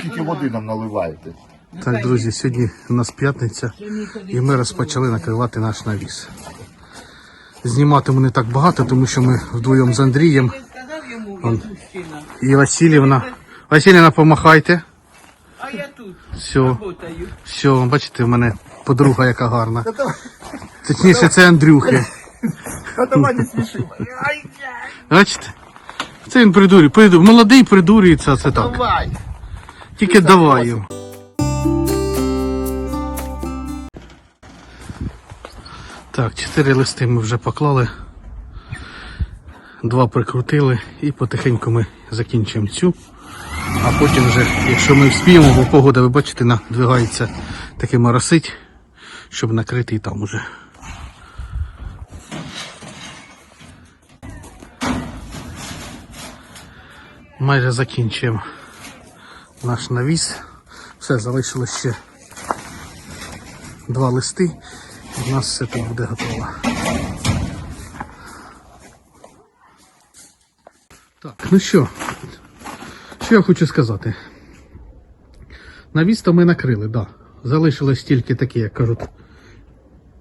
скільки води нам наливаєте? Так, друзі, сьогодні у нас п'ятниця і ми розпочали накривати наш навіс. Зніматиму не так багато, тому що ми вдвоєм з Андрієм Он. і Васильівна. Васильівна, помахайте. а я тут Все, все, бачите, в мене подруга яка гарна. Точніше, це Андрюхи. А давай не сміши. Бачите? Це він придурює. Молодий придурюється, це так. Давай. Тільки давай йому. Так, чотири листи ми вже поклали. Два прикрутили і потихеньку ми закінчимо цю. А потім вже, якщо ми вспіємо, бо погода, ви бачите, надвигається таки моросить, щоб накрити і там уже. Майже закінчуємо наш навіс. Все, залишилось ще два листи. І в нас все тут буде готово. Так, ну що, що я хочу сказати. Навіс то ми накрили, так. Да. Залишилось тільки такі, як кажуть,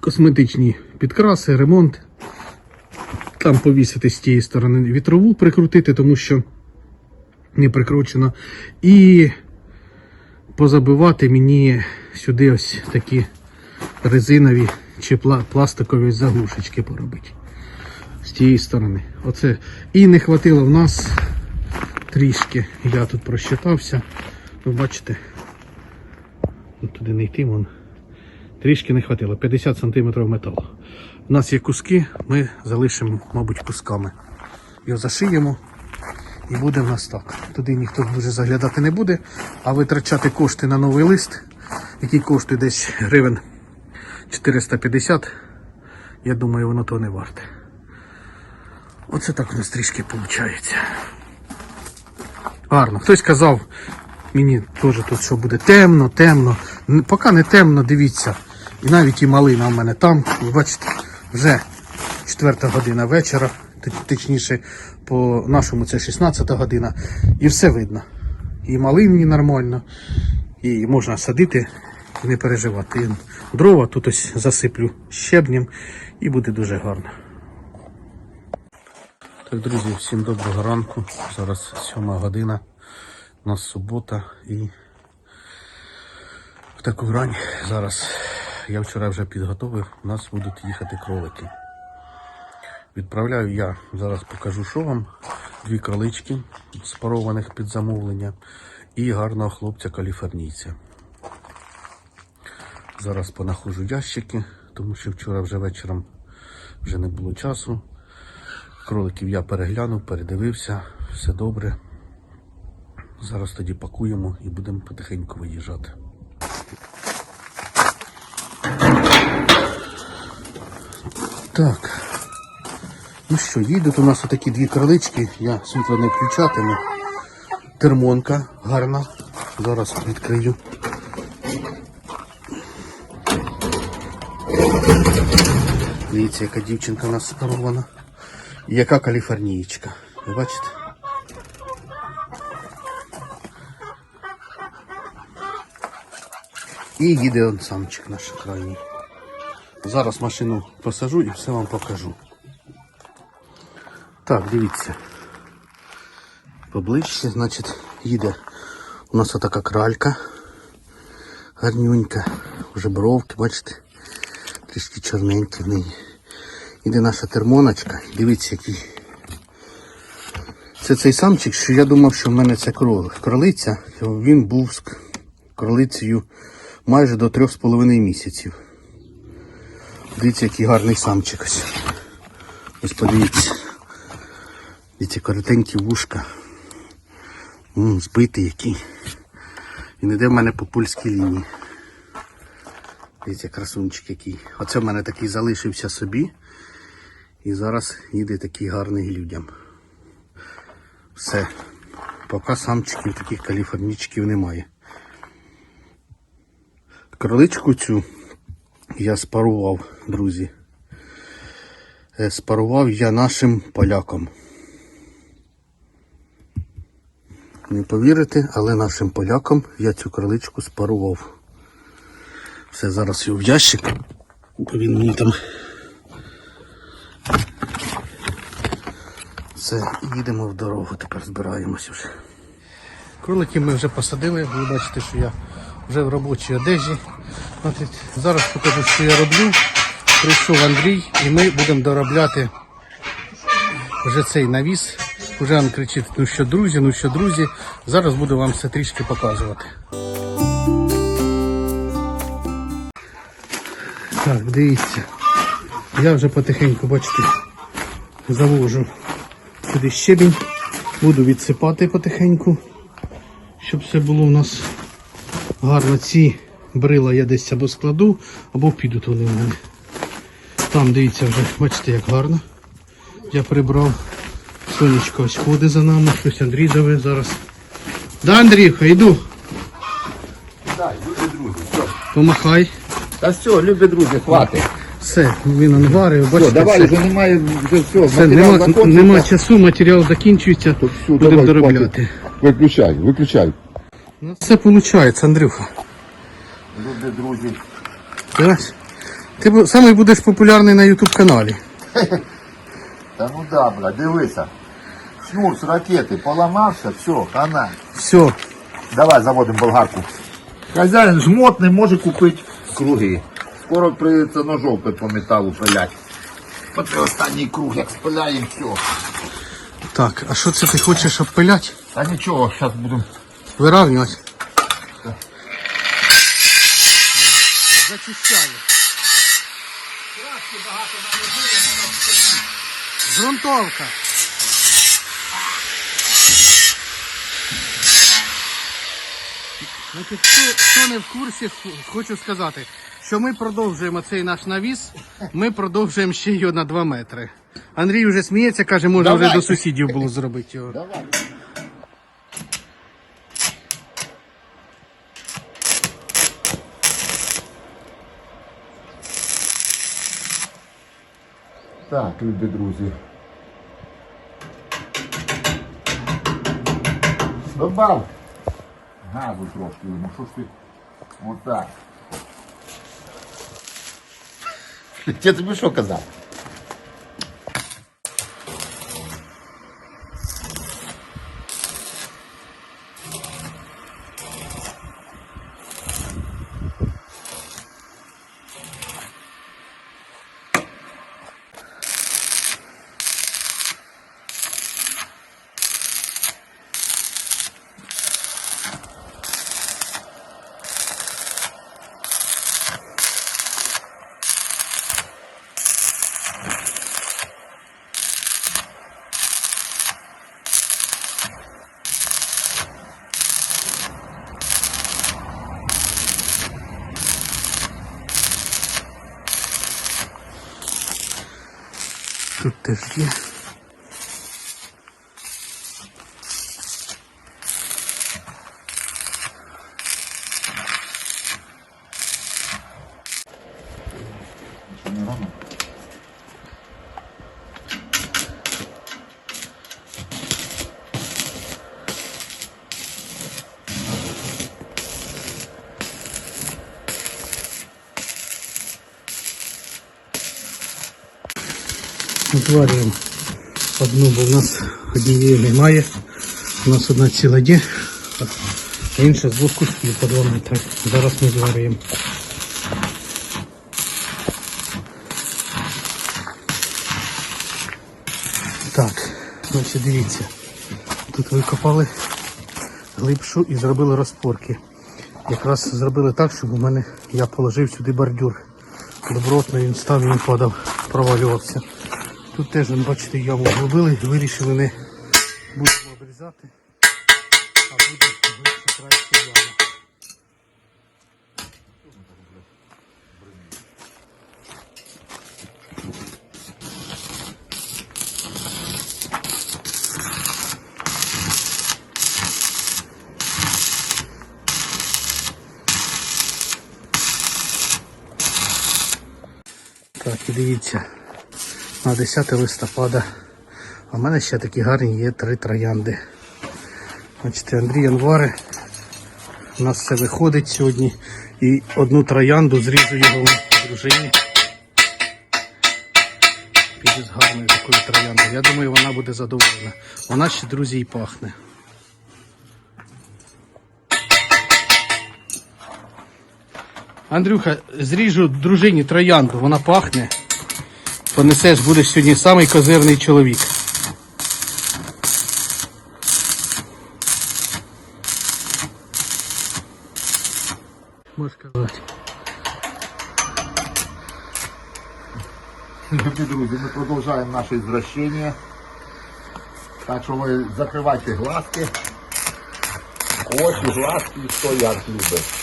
косметичні підкраси, ремонт. Там повісити з тієї сторони вітрову прикрутити, тому що не прикручено. І позабивати мені сюди ось такі резинові чи пластикові заглушечки поробити. З тієї сторони. Оце. І не хватило в нас трішки. Я тут просчитався. Ви бачите, тут туди не йти вон. Трішки не хватило. 50 см металу. У нас є куски, ми залишимо, мабуть, кусками. Його зашиємо. І буде в нас так. Туди ніхто дуже заглядати не буде, а витрачати кошти на новий лист, який коштує десь гривень 450, я думаю, воно того не варте. Оце так у нас трішки виходить. Гарно. Хтось казав, мені теж тут що буде темно, темно. Поки не темно, дивіться. І навіть і малина в мене там. Бачите, вже четверта година вечора, точніше, по нашому це 16 година. І все видно. І малині нормально, і можна садити і не переживати. І дрова тут ось засиплю щебнем і буде дуже гарно. Так, друзі, всім доброго ранку. Зараз 7 година. У нас субота і в таку грань зараз я вчора вже підготовив, у нас будуть їхати кролики. Відправляю я, зараз покажу, що вам. Дві кролички спарованих під замовлення і гарного хлопця каліфорнійця. Зараз понаходжу ящики, тому що вчора вже вечором вже не було часу. Кроликів я переглянув, передивився, все добре. Зараз тоді пакуємо і будемо потихеньку виїжджати. Так. Ну що, їдуть у нас отакі дві кролички, я світло не включатиму. Термонка гарна. Зараз відкрию. Дивіться, яка дівчинка у нас спарована. Яка каліфорнієчка. Ви бачите? І їде он самчик наш крайній. Зараз машину посажу і все вам покажу. Так, дивіться. Поближче, значить, їде у нас отака кралька. Гарнюнька. Вже бровки, бачите? Трішки чорненькі в неї. Іде наша термоночка. Дивіться, який. Це цей самчик, що я думав, що в мене це кролиця. Він був з кролицею майже до трьох з половиною місяців. Дивіться, який гарний самчик ось. Ось подивіться. Дивіться, коротенькі вушка. М, збитий який. Він іде в мене по польській лінії. Дивіться, красунчик який. Оце в мене такий залишився собі. І зараз їде такий гарний людям. Все. Поки самчиків таких каліфорнічків немає. Кроличку цю я спарував, друзі. Е, Спарував я нашим полякам. Не повірите, але нашим полякам я цю кроличку спарував. Все, зараз його в ящик. бо Він мені там. Все, їдемо в дорогу, тепер збираємось вже. Кроликів ми вже посадили, ви бачите, що я вже в робочій одежі. Зараз покажу, що я роблю. Прийшов Андрій і ми будемо доробляти вже цей навіс. Він кричить, ну що, друзі, ну що, друзі. Зараз буду вам все трішки показувати. Так, дивіться. Я вже потихеньку, бачите, завожу сюди щебінь. Буду відсипати потихеньку, щоб все було у нас гарно. Ці брила я десь або складу, або підуть вони в мене. Там дивіться вже, бачите, як гарно. Я прибрав. Сонечко ось ходить за нами, щось Андрій зове зараз. Да, Андрійка, йду. Так, любі друзі, все. Помахай. Та все, любі друзі, хватить. Все, він анварив, бачите. Все, давай, вже немає, вже все, Все, матеріал нема, закончився. нема часу, матеріал закінчується, То будемо давай, доробляти. Виключай, виключай. Ну, все виходить, Андрюха. Любі друзі. Бачиш? Ти бу- самий будеш популярний на YouTube каналі. Та ну да, бля, дивися. Шнур з ракети поламався, все, хана. Все, Давай заводимо болгарку. Хазяїн жмотний може купити круги. Скоро прийдеться ножовкою по металу пилять. Оце останній круг, як спиляємо, все. так, а що це ти хочеш обпиляти? Та нічого, зараз будемо. Виравнювати. Зачищаю. Грунтовка. Значить, хто, хто не в курсі, хочу сказати, що ми продовжуємо цей наш навіс, ми продовжуємо ще його на 2 метри. Андрій вже сміється, каже, може вже до сусідів було зробити його. Давай. Так, любі друзі. Добав. Газу трошки Ну Що ж ти? Отак. Я тобі що казав? Тут теж Зварюємо одну, бо в нас однієї немає. У нас одна ціла є, а інша з двох кусків по 2 метри. Зараз ми зварюємо. Так, значить дивіться. Тут викопали глибшу і зробили розпорки. Якраз зробили так, щоб у мене я положив сюди бордюр. Добротно він став він падав, провалювався. Тут теж, бачите, яму зробили, вирішили не будемо обрізати, а буде глибше краще яма. Так, і дивіться, на 10 листопада. А в мене ще такі гарні є три троянди. Бачите, Андрій Анвари. У нас все виходить сьогодні. І одну троянду зріжу його дружині. Піде з гарною такою трояндою. Я думаю, вона буде задоволена. Вона ще, друзі, і пахне. Андрюха, зріжу дружині троянду, вона пахне. Понесеш, будеш сьогодні самий козирний чоловік. Можеш казати. Любі друзі, ми продовжуємо наше извращення. Так що ви закривайте глазки. Очі, глазки, хто як любить.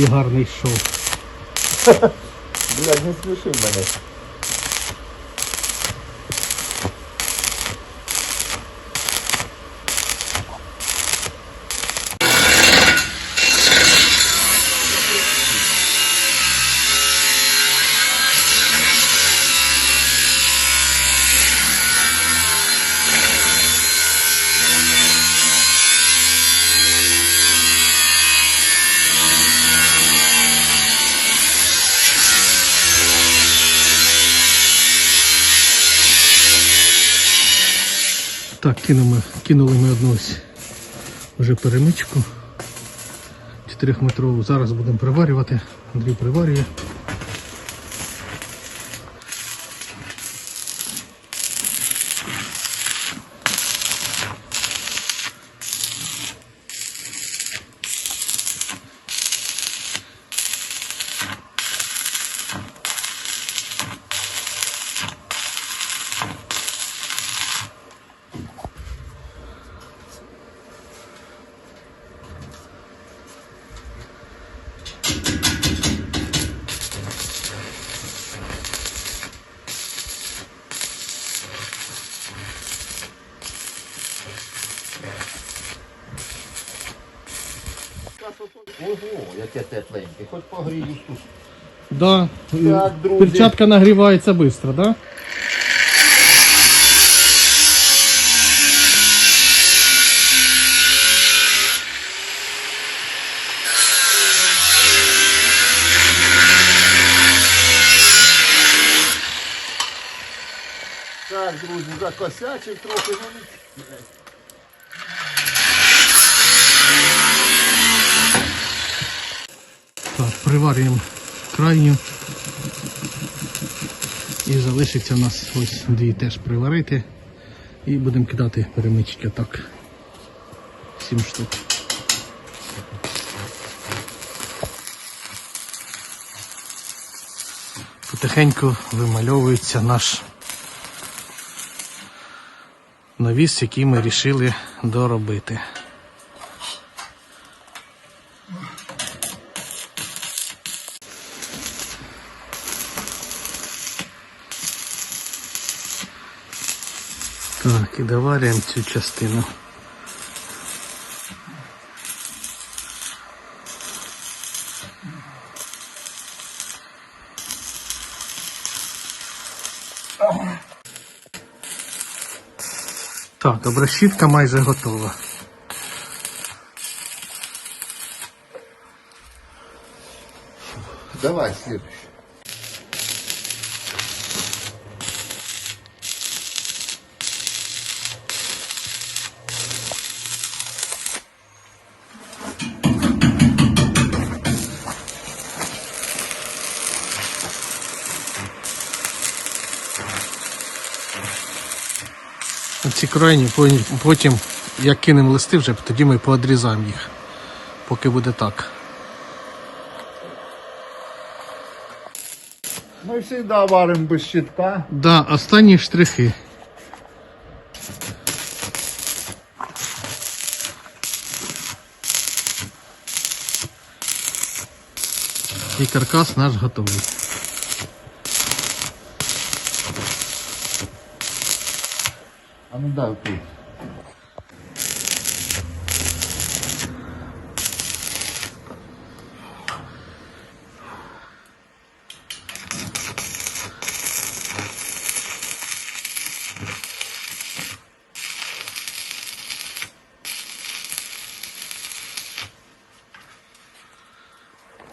Який гарний шоу. Блядь, не смішив мене. Так, кинули, кинули ми одну ось вже перемичку. 4-метрову. Зараз будемо приварювати. Андрій приварює. Ого, яке тепленьке, хоч погріюсь тут. Да. Так, друзі. Перчатка нагрівається швидко, да? Так, друзі, закосячив трохи, ну Так, приварюємо крайню. І залишиться у нас ось дві теж приварити. І будемо кидати перемички так. Сім штук. Потихеньку вимальовується наш навіс, який ми вирішили доробити. Так, і доварюємо цю частину. Так, обрешітка майже готова. Давай, следующий. Ці крайні потім- як кинемо листи, вже тоді ми поодрізаємо їх. Поки буде так. Ми завжди варимо без щитка. Да, останні штрихи. І каркас наш готовий. Ну да, тут.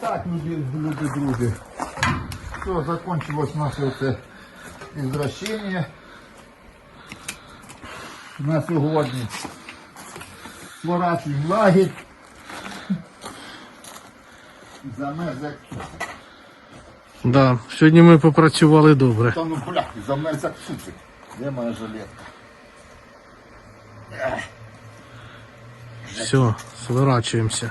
Так, люди, люди, друзі. Все, закончилось наше оце извращение. На сьогодні сворачуємо лагідь. Замерз як... Да, сьогодні ми попрацювали добре. Та ну бляхи, замерз як супик. Де моя жилетка? Все, сворачуємося.